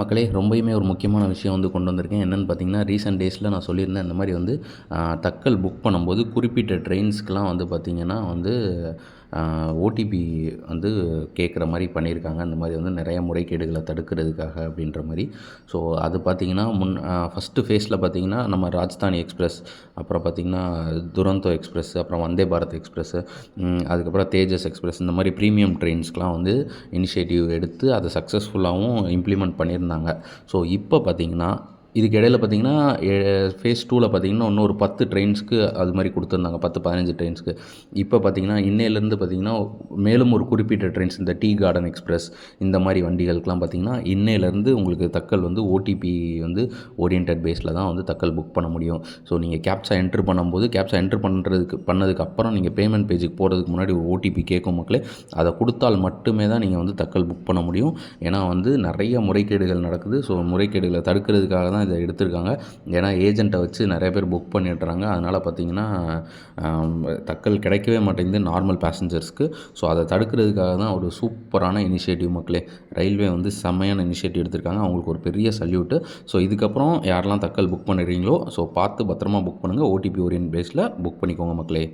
மக்களே ரொம்பயுமே ஒரு முக்கியமான விஷயம் வந்து கொண்டு வந்திருக்கேன். என்னென்னு பார்த்தீங்கன்னா ரீசெண்ட் டேஸில் நான் சொல்லியிருந்தேன் இந்த மாதிரி வந்து தக்கல் புக் பண்ணும்போது குறிப்பிட்ட ட்ரெயின்ஸ்க்கெலாம் வந்து பார்த்திங்கன்னா வந்து ஓடிபி வந்து கேட்குற மாதிரி பண்ணியிருக்காங்க. இந்த மாதிரி வந்து நிறைய முறைகேடுகளை தடுக்கிறதுக்காக அப்படின்ற மாதிரி. ஸோ அது பார்த்திங்கன்னா முன் ஃபஸ்ட்டு ஃபேஸில் பார்த்திங்கன்னா நம்ம ராஜ்தானி எக்ஸ்பிரஸ் அப்புறம் பார்த்திங்கன்னா துரந்தோ எக்ஸ்பிரஸ் அப்புறம் வந்தே பாரத் எக்ஸ்பிரஸ் அதுக்கப்புறம் தேஜஸ் எக்ஸ்பிரஸ் இந்த மாதிரி ப்ரீமியம் ட்ரெயின்ஸ்க்கெலாம் வந்து இனிஷியேட்டிவ் எடுத்து அதை சக்ஸஸ்ஃபுல்லாகவும் இம்ப்ளிமெண்ட் பண்ணியிருந்தாங்க. இருந்தாங்க. ஸோ இப்போ பார்த்திங்கன்னா இதுக்கு இடையில பார்த்தீங்கன்னா ஃபேஸ் டூவில் பார்த்தீங்கன்னா இன்னும் ஒரு பத்து ட்ரெயின்ஸ்க்கு அது மாதிரி கொடுத்துருந்தாங்க. பத்து பதினஞ்சு ட்ரெயின்ஸ்க்கு இப்போ பார்த்தீங்கன்னா இன்னையிலேருந்து பார்த்தீங்கன்னா மேலும் ஒரு குறிப்பிட்ட ட்ரெயின்ஸ் இந்த டீ கார்டன் எக்ஸ்பிரஸ் இந்த மாதிரி வண்டிகளுக்கெலாம் பார்த்தீங்கன்னா இன்னையிலேருந்து உங்களுக்கு தக்கல் வந்து ஓடிபி வந்து ஓரியன்ட் பேஸில் தான் வந்து தக்கல் புக் பண்ண முடியும். ஸோ நீங்கள் கேப்சா என்ட்ரு பண்ணும்போது கேப்சா என்ட்ரு பண்ணுறதுக்கு பண்ணதுக்கு அப்புறம் நீங்கள் பேமெண்ட் பேஜுக்கு போகிறதுக்கு முன்னாடி ஒரு ஓடிபி கேட்கும் மக்களே அதை கொடுத்தால் மட்டுமே தான் நீங்கள் வந்து தக்கல் புக் பண்ண முடியும். ஏன்னா வந்து நிறைய முறைகேடுகள் நடக்குது. ஸோ முறைகேடுகளை தடுக்கிறதுக்காக தான் இதை எடுத்திருக்காங்க. ஏன்னா ஏஜெண்ட்டை வச்சு நிறைய பேர் புக் பண்ணிடுறாங்க. அதனால் பார்த்தீங்கன்னா தக்கல் கிடைக்கவே மாட்டேங்குது நார்மல் பேசஞ்சர்ஸ்க்கு ஸோ அதை தடுக்கிறதுக்காக தான் ஒரு சூப்பரான இனிஷியேட்டிவ் மக்களே. ரயில்வே வந்து செம்மையான இனிஷியேட்டிவ் எடுத்திருக்காங்க. அவங்களுக்கு ஒரு பெரிய சல்யூட்டு ஸோ இதுக்கப்புறம் யாரெல்லாம் தக்கல் புக் பண்ணுறீங்களோ ஸோ பார்த்து பத்திரமா புக் பண்ணுங்கள் ஓடிபி ஓரியன் பேஸில் புக் பண்ணிக்கோங்க மக்களே.